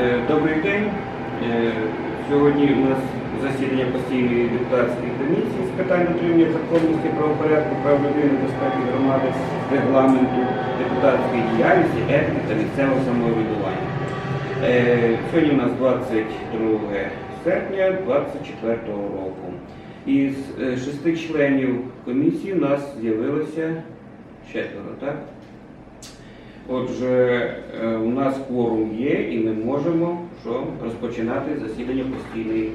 Е, Добрий день. Е, Сьогодні у нас засідання постійної депутатської комісії з питань дотримання законності, правопорядку, прав людини, безпеки громади, регламенту, депутатської діяльності, етики та місцевого самоврядування. Е, Сьогодні у нас 22 серпня 2024 року. Із шести членів комісії у нас з'явилося четверо, так? Отже, е, у нас кворум є і ми можемо що, розпочинати засідання постійної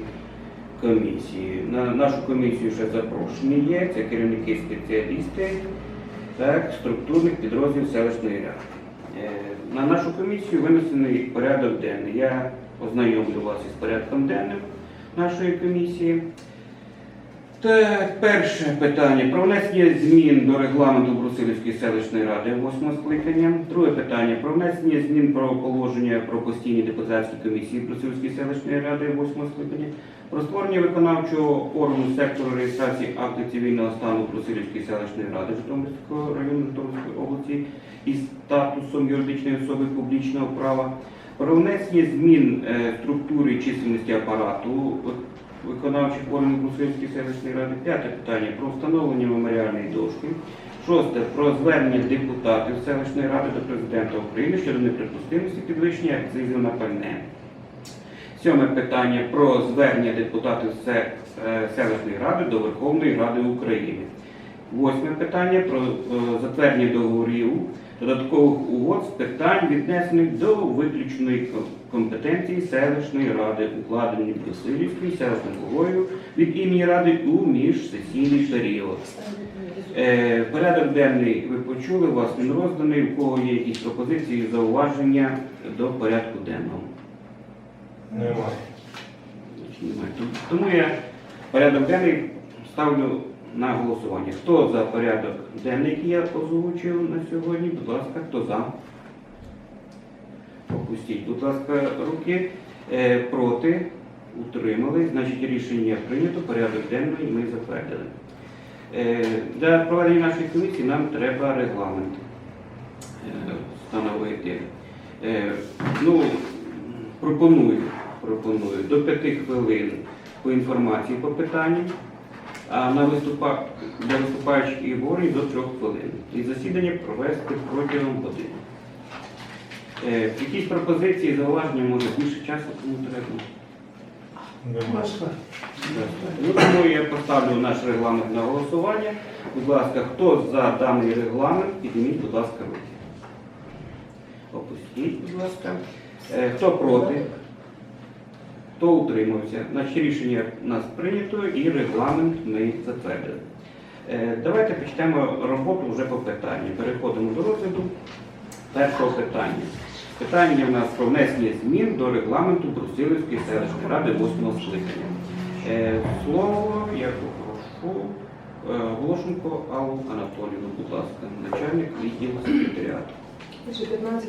комісії. На нашу комісію ще запрошені є, це керівники спеціалісти так, структурних підрозділів селищної ради. Е, На нашу комісію винесений порядок денний. Я ознайомлю вас із порядком денним нашої комісії. Перше питання про внесення змін до регламенту Брусилівської селищної ради 8 скликання. Друге питання про внесення змін про положення про постійні депутатські комісії Брусилівської селищної ради 8 скликання. Про створення виконавчого органу сектору реєстрації актів цивільного стану Брусилівської селищної ради Житомирського району Житомирської області із статусом юридичної особи публічного права. Про внесення змін е, структури чисельності апарату виконавчих органів Брусилівської селищної ради. П'яте питання про встановлення меморіальної дошки. Шосте про звернення депутатів селищної ради до президента України щодо неприпустимості підвищення акцизів на пальне. Сьоме питання про звернення депутатів е, селищної ради до Верховної Ради України. Восьме питання про е, затвердження договорів додаткових угод з питань, віднесених до виключної компетенції селищної ради, укладені Брусилівською селищною головою від імені ради у міжсесійний період. Е, порядок денний ви почули, у вас він розданий, у кого є якісь пропозиції, зауваження до порядку денного. Немає. Тому я порядок денний ставлю на голосування. Хто за порядок денний, який я озвучив на сьогодні? Будь ласка, хто за? Опустіть, будь ласка, руки. Е, проти? Утримали. Значить, рішення прийнято, порядок денний ми затвердили. Е, для проведення нашої комісії нам треба регламент е, встановити. Ну, пропоную, пропоную до п'яти хвилин по інформації по питанню, на виступа, для виступаючих і говорень до трьох хвилин. І засідання провести протягом години. Е, якісь пропозиції, зауваження, може більше часу, кому треба. Ну, тому я поставлю наш регламент на голосування. Будь ласка, хто за даний регламент, підніміть, будь ласка, руки. Опустіть, будь ласка. Е, Хто проти? Хто утримався? Значить, рішення у нас прийнято і регламент ми затвердили. Е, Давайте почнемо роботу вже по питанню. Переходимо до розгляду першого питання. Питання в нас про внесення змін до регламенту Брусилівської селищної ради 8 скликання. Е, Слово я попрошу е, Волошенко Аллу Анатолійовну, будь ласка, начальник відділу секретаріату. Значить, 15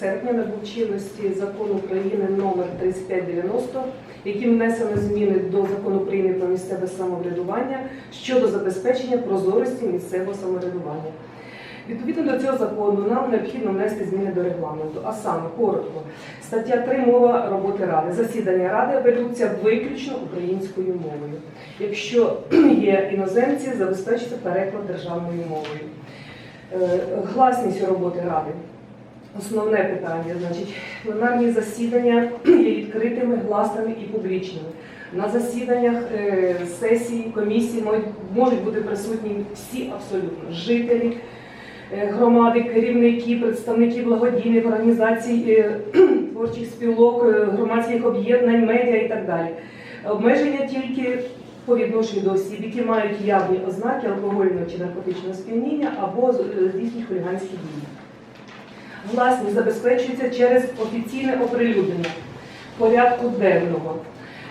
серпня набув чинності закон України номер 3590, яким внесено зміни до закону України про місцеве самоврядування щодо забезпечення прозорості місцевого самоврядування. Відповідно до цього закону нам необхідно внести зміни до регламенту. А саме коротко, стаття 3 мова роботи ради. Засідання ради ведуться виключно українською мовою. Якщо є іноземці, забезпечиться переклад державною мовою. Е, Гласність роботи ради. Основне питання, значить, пленарні засідання є відкритими, гласними і публічними. На засіданнях е, сесії, комісії можуть- бути присутні всі абсолютно жителі е, громади, керівники, представники благодійних організацій, творчих спілок, громадських об'єднань, медіа і так далі. Обмеження тільки по відношенню до осіб, які мають явні ознаки алкогольного чи наркотичного сп'яніння або е, здійснюють хуліганські дії. Власність забезпечується через офіційне оприлюднення порядку денного,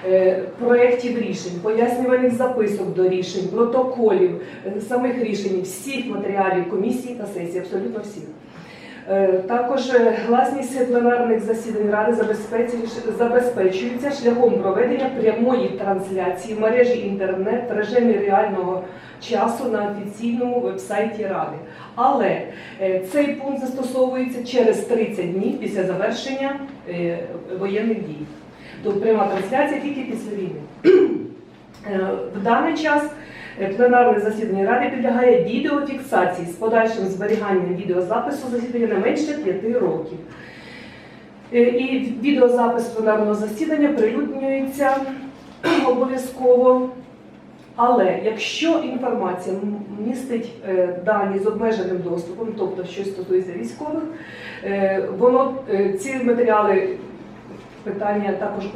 е, проєктів рішень, пояснювальних записок до рішень, протоколів, е, самих рішень, всіх матеріалів комісії та сесії, абсолютно всіх. Е, Також е, гласність пленарних засідань ради забезпечується шляхом проведення прямої трансляції в мережі інтернет в режимі реального часу на офіційному вебсайті ради. Але е, цей пункт застосовується через 30 днів після завершення воєнних дій. Тобто пряма трансляція тільки після війни. В даний час пленарне засідання ради підлягає відеофіксації з подальшим зберіганням відеозапису засідання не менше 5 років. Е, І відеозапис пленарного засідання прилюднюється обов'язково. Але якщо інформація містить е, дані з обмеженим доступом, тобто щось стосується військових, е, воно е, ці матеріали питання також е,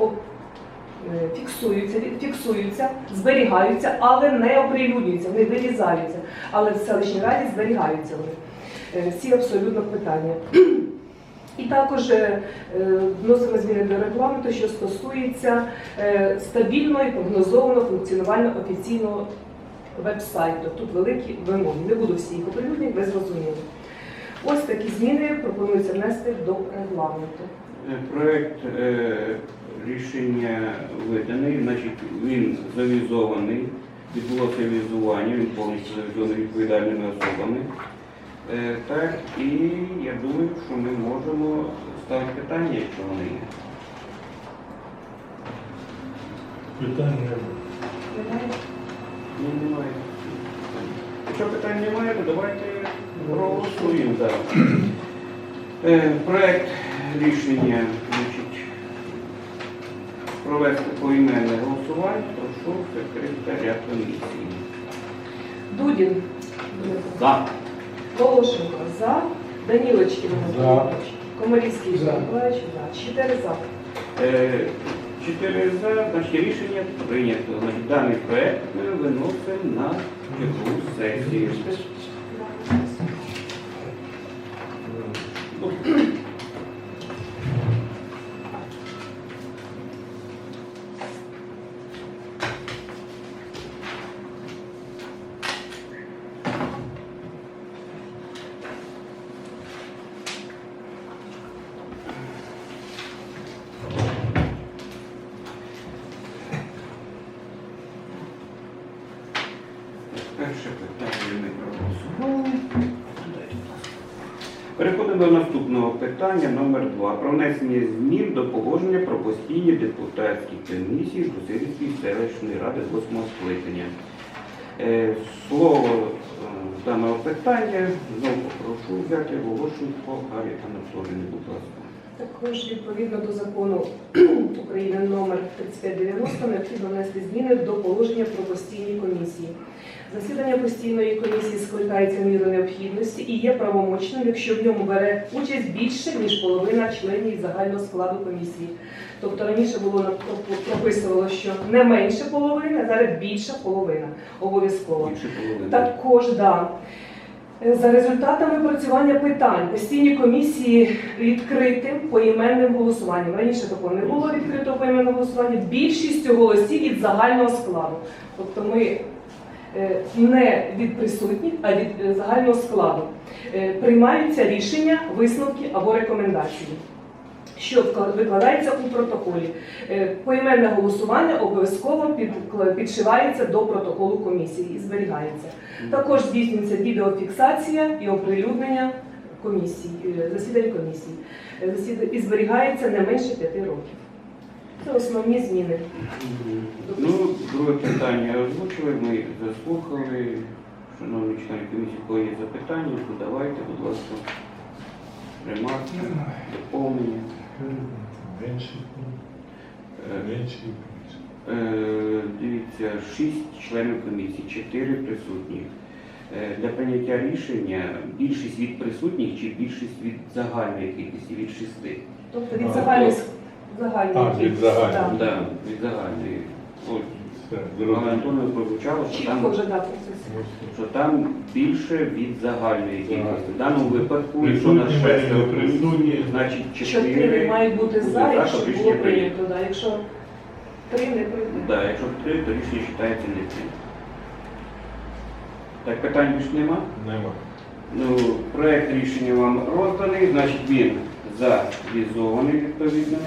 фіксуються, фіксуються, зберігаються, але не оприлюднюються, вони вирізаються. Але в селищній раді зберігаються вони. Е, Всі абсолютно питання. І також е, е, вносимо зміни до регламенту, що стосується е, стабільного і прогнозованого функціонування офіційного веб-сайту. Тут великі вимоги. Не буду всі їх оприлюднити, ви зрозуміли. Ось такі зміни пропонується внести до регламенту. Е, Проект е, рішення виданий, значить він завізований, відбулося візування, він повністю завізований відповідальними особами. Е, Так, і я думаю, що ми можемо ставити питання, якщо вони є. Питань немає. Ні, немає. Якщо питань немає, то давайте проголосуємо зараз. Е, Проект рішення значить, провести поіменне голосування, прошу секретаря комісії. Дудін. За. Волошенко за. Данілочкін За. Комарівський За. Миколаївич за. Чотири за. Е, Чотири за, значить рішення прийнято. Значить, даний проект ми виносимо на чергову сесію. Перше питання ми проголосували. Переходимо до наступного питання номер 2 Про внесення змін до положення про постійні депутатські комісії Брусилівської селищної ради 8 скликання. Е, Слово е, даного питання знову прошу взяти Волошенко Гаррі Анатолійовні, будь ласка. Також відповідно до закону України номер 3590 необхідно внести зміни до положення про постійні комісії. Засідання постійної комісії скликається в міру необхідності і є правомочним, якщо в ньому бере участь більше ніж половина членів загального складу комісії. Тобто раніше було прописувало, що не менше половини, а зараз більша половина обов'язково. Також да. Е, За результатами працювання питань постійні комісії відкритим поіменним голосуванням. Раніше такого не було відкритого поіменного голосування. Більшістю голосів від загального складу. Тобто ми не від присутніх, а від е, загального складу. Е, Приймаються рішення, висновки або рекомендації. Що викладається у протоколі. Е, Поіменне голосування обов'язково підшивається до протоколу комісії і зберігається. Також здійснюється відеофіксація і оприлюднення комісії, е, засідань комісії. Е, І зберігається не менше п'яти років. Це основні зміни. Ну, друге питання озвучили, ми заслухали. Шановні члени комісії, коли є запитання, то давайте, будь ласка, ремарки, доповнення. Е, Е, Дивіться, шість членів комісії, чотири присутніх. Е, Для прийняття рішення більшість від присутніх чи більшість від загальної кількості від шести? Тобто від загальної загальної А, від кількості, загальної. так. Да, від загальної. Ось, Все, Пане зрозуміло. Антоне прозвучало, що Чітко там, вже що там більше від загальної кількості. В даному випадку, якщо на шестеро присутні. присутні, значить Чотири чотири. мають бути за, за, якщо щоб було рішення прийнято. Да. Якщо три не прийнято. Да, якщо три, то рішення вважається не прийнято. Так, питань більше нема? Нема. Ну, проект рішення вам розданий, значить він завізований відповідними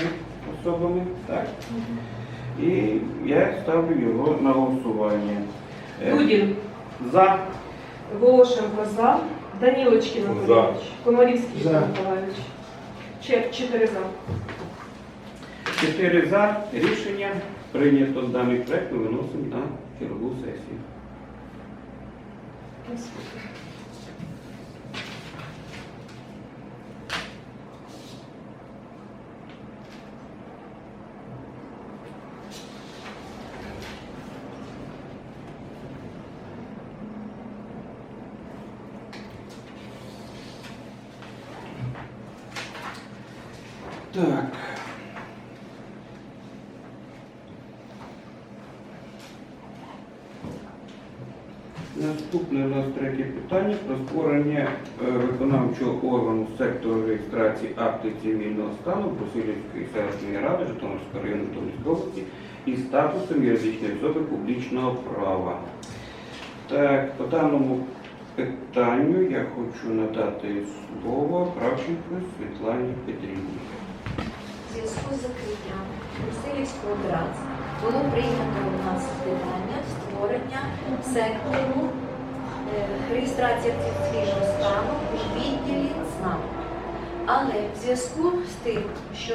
особами. Так? І я ставлю його на голосування. Е, Дудін, За. Волошенко за, Данілочкин За. Анатолійович, Комарівський За. Іван Миколаївич. Чек 4 за. Чотири за. Рішення прийнято даний проект. Ми виносимо на чергову сесію. Так. Наступне у нас третє питання про створення е, виконавчого органу сектору реєстрації актів цивільного стану Брусилівської селищної ради Житомирського району Житомирської області із статусом юридичної особи публічного права. Так, по даному питанню я хочу надати слово Кравченко Світлані Петрівні. Зв'язку з закриттям Брусилівського ДРАЦ було прийнято у нас питання створення сектору е, реєстрації стану у відділі ЦНАП. Але в зв'язку з тим, що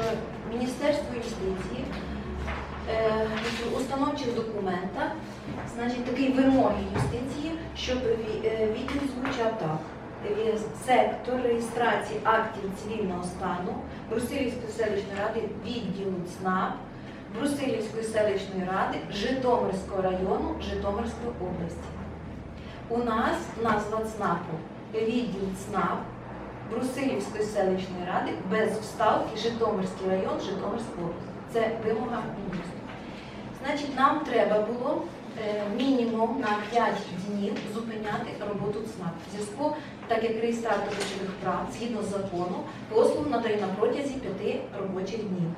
Міністерство юстиції е, в установчих документах, значить, такі вимоги юстиції, щоб е, відділ звучав так. Е, Сектор реєстрації актів цивільного стану Брусилівської селищної ради відділу ЦНАП Брусилівської селищної ради Житомирського району Житомирської області. У нас назва ЦНАПу відділ ЦНАП Брусилівської селищної ради без вставки Житомирський район Житомирської області. Це вимога міністру. Значить, нам треба було е, мінімум на 5 днів зупиняти роботу ЦНАП. В зв'язку, так як реєстратор речових прав згідно закону, послуг надає на протязі 5 робочих днів.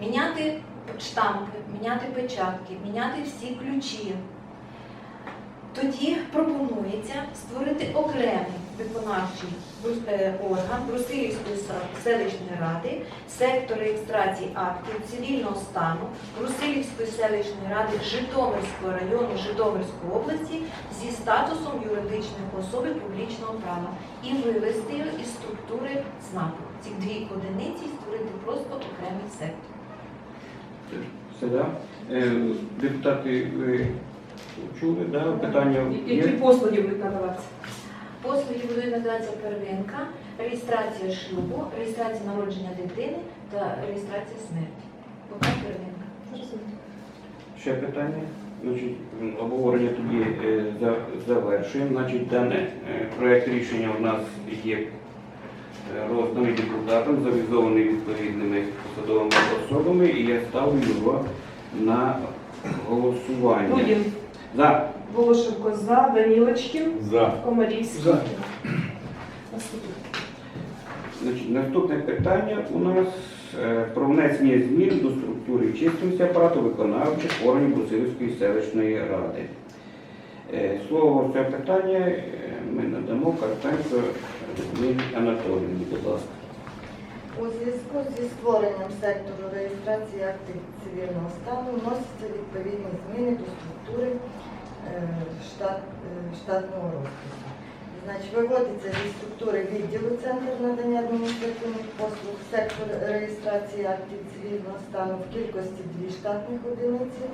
Міняти штампи, міняти печатки, міняти всі ключі. Тоді пропонується створити окремий виконавчий е, орган Брусилівської селищної ради, сектор реєстрації актів цивільного стану Брусилівської селищної ради Житомирського району Житомирської області зі статусом юридичної особи публічного права і вивести його із структури ЦНАПу. Ці дві одиниці створити просто окремий сектор. Е, Депутати, чули, да? питання Які є? послуги будуть надаватися? Послуги будуть надаватися первинка, реєстрація шлюбу, реєстрація народження дитини та реєстрація смерті. Поки первинка. Ще питання? Значить, обговорення тоді е, за- завершуємо. Значить, дане е, проект рішення у нас є е, розданий депутатам, завізований відповідними посадовими особами, і я ставлю його на голосування. Дудін, За. Волошенко за, Данілочкин, За. Комарівський. За. Наступне. Значить, наступне питання у нас е, про внесення змін до структури численності апарату виконавчих органів Брусилівської селищної ради. Е, Слово це питання е, ми надамо Карпенко Людмилі Анатоліївні, будь ласка. У зв'язку зі створенням сектору реєстрації актів цивільного стану вносяться відповідні зміни до структури е, штат, е, штатного розпису. Значить, виводиться зі структури відділу Центр надання адміністративних послуг сектор реєстрації актів цивільного стану в кількості дві штатних одиниці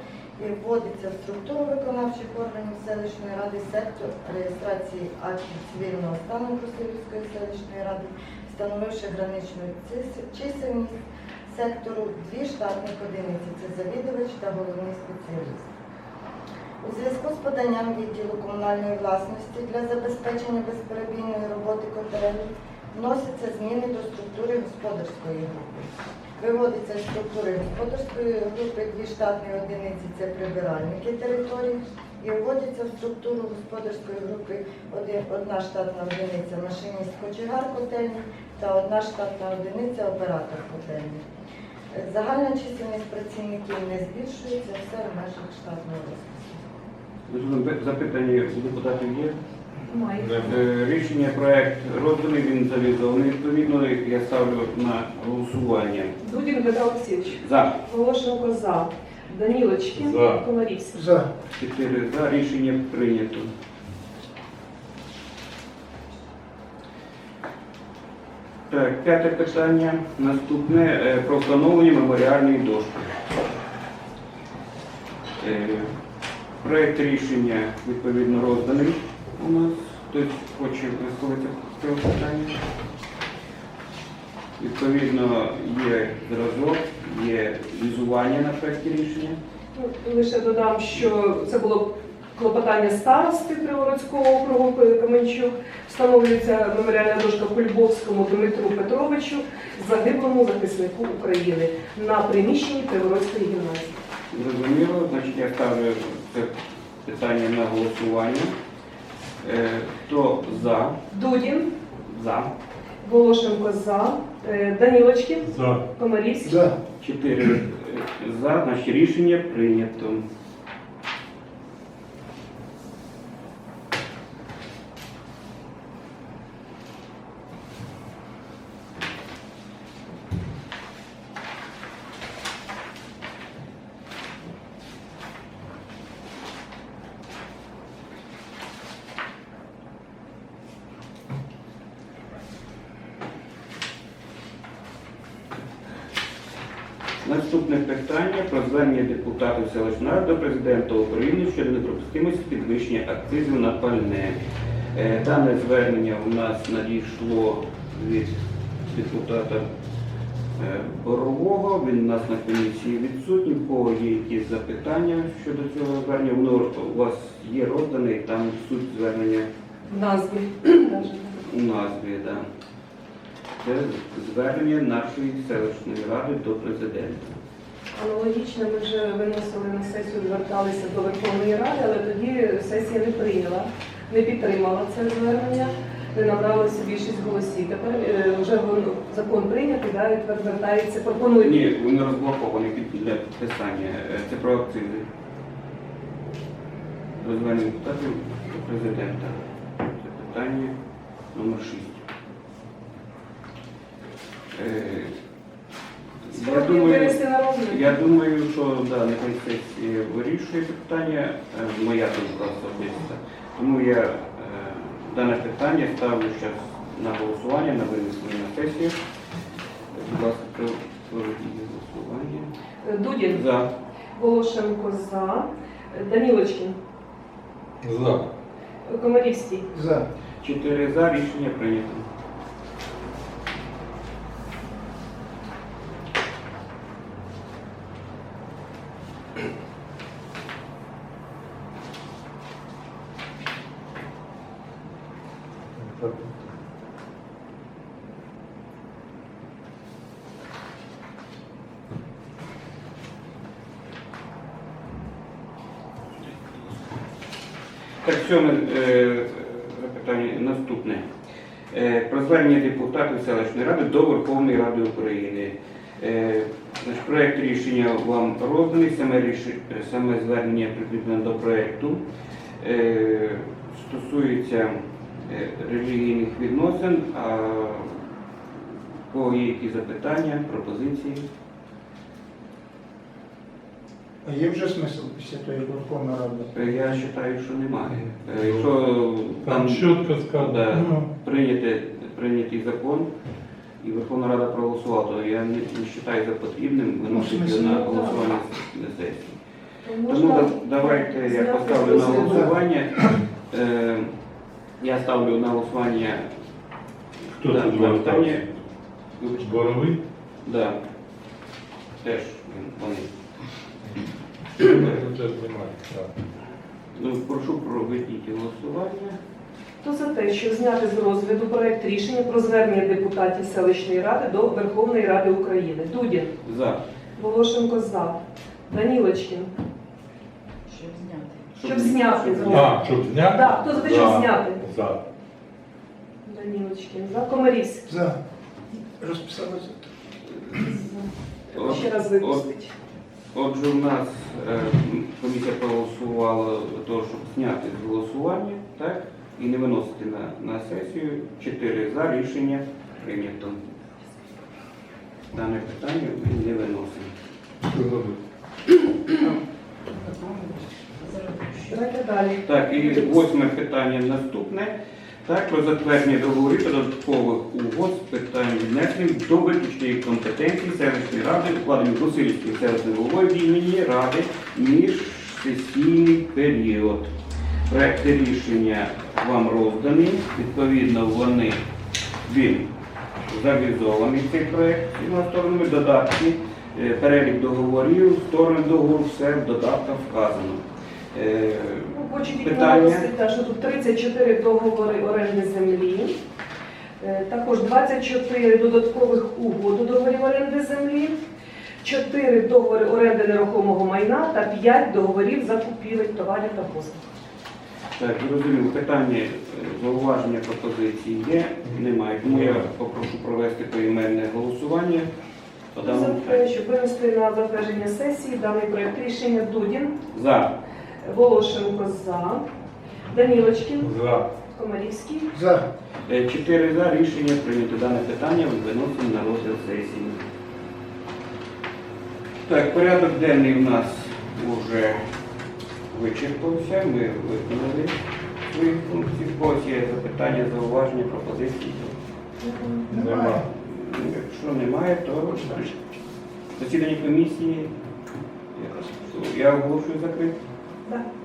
і вводиться в структуру виконавчих органів селищної ради сектор реєстрації актів цивільного стану Брусилівської селищної ради встановивши граничну чисельність сектору дві штатних одиниці це завідувач та головний спеціаліст. У зв'язку з поданням відділу комунальної власності для забезпечення безперебійної роботи котелень вносяться зміни до структури господарської групи. Виводиться з структури господарської групи дві штатні одиниці це прибиральники територій і вводиться в структуру господарської групи одна штатна одиниця машиніст кочегар котельні та одна штатна одиниця оператор котельні. Загальна чисельність працівників не збільшується, все в межах штатного розпису. Запитання у депутатів є? Е, Рішення проект розданий, він завізований. Відповідно, я ставлю на голосування. Дудін Олексійович. За. Волошенко за. Данілочкін. За. Комарівський. За. Чотири за. Рішення прийнято. Так, п'яте питання. Наступне е, про встановлення меморіальної дошки. Е, Проект рішення відповідно розданий у нас. Хтось хоче висловити з цього питання. Відповідно, є зразок, є візування на проєкті рішення. Ну, Лише додам, що це було клопотання старости Криворозького округу Каменчук. Встановлюється меморіальна дошка Кульбовському Дмитру Петровичу, загиблому захиснику України на приміщенні Криворозької гімназії. Зрозуміло, значить я ставлю це питання на голосування. Е, Хто за? Дудін, За. Волошенко за, Е, Данілочкін, За. Комарівський. За. Чотири е, за, значить рішення прийнято. Наступне питання про звернення депутатів селищної до президента України щодо неприпустимості підвищення акцизів на пальне. Е, Дане звернення у нас надійшло від депутата е, Борового. Він у нас на комісії відсутній. У кого є якісь запитання щодо цього звернення? Воно у вас є роздане, і там суть звернення В назві. У назві. Да. Це звернення нашої селищної ради до президента. Аналогічно ми вже виносили на сесію, зверталися до Верховної Ради, але тоді сесія не прийняла, не підтримала це звернення, не набралося більшість голосів. Тепер е, вже закон прийнятий, да, і тепер звертається, пропонує. Ні, він розблокований під для підписання. Е, Це про акцизи. Про звернення депутатів до президента. Це питання номер 6. Е, Я думаю, на я думаю, що да, нехай сесія вирішує це питання, е, моя думка особиста. Тому я е, дане питання ставлю зараз на голосування, на винесення на сесію. Будь ласка, проведіть голосування. Е, Дудін, За. Волошенко за, Данілочкін, За. Комарівський. За. Чотири за рішення прийнято. Так, сьоме е, запитання наступне. Е, Про звернення депутатів селищної ради до Верховної Ради України. Е, Значить, проект рішення вам розданий, саме, е, саме звернення прикріплене до проекту. Е, Стосується релігійних відносин, а кого які запитання, пропозиції? А є вже смисл після тої Верховної Ради? Е, Я вважаю, що немає. Е, Якщо Там чітко сказано. Да. Ну, прийняти, прийнятий закон і Верховна Рада проголосувала, то я не, не вважаю за потрібним виносити смислі, на ну, голосування на сесії. Тому да- давайте я поставлю на голосування. Е, я ставлю на голосування Хто да, тут. Боровий? Да. Теж вони. Ну, прошу проведіть голосування. Хто за те, щоб зняти з розгляду проект рішення про звернення депутатів селищної ради до Верховної Ради України? Дудін, За. Волошенко за, Данілочкін. Щоб зняти з розгляду. А, щоб зняти? Так, хто за те, щоб За. зняти? За. Данілочкін за, Комарівський. за. Розписалися. Ще раз випустить. Отже, у нас е, комісія проголосувала те, щоб зняти з голосування, так? і не виносити на, на сесію. Чотири за рішення прийнято. Дане питання ми не виносимо. Давайте далі. Так, і восьме питання наступне. Так, про затвердження договорів та додаткових угод з питань віднесення до виключної компетенції селищної ради, укладені Брусилівської селищної голови в імені ради між сесійний період. Проекти рішення вам роздані. Відповідно, вони він завізований цей проект всіма сторонами, додатки, е, перелік договорів, сторони договору, все в додатках вказано. Хочу тільки що тут 34 договори оренди землі, е, також 24 додаткових угод договорів оренди землі, 4 договори оренди нерухомого майна та 5 договорів закупівель товарів та послуг. Так, зрозуміло. Питання, е, зауваження, пропозиції є? Немає. Тому я попрошу провести поіменне голосування. даному За те, щоб винести на затвердження сесії даний проект рішення Дудін, За. Волошенко за, Данілочкін, За. Комарівський. За. Е, Чотири за рішення прийнято дане питання, виносимо на розгляд сесії. Так, порядок денний у нас вже вичерпався. Ми виконали свої функції. В когось є запитання, зауваження, пропозиції. Нема. Якщо немає, то засідання комісії я оголошую закрите. Да.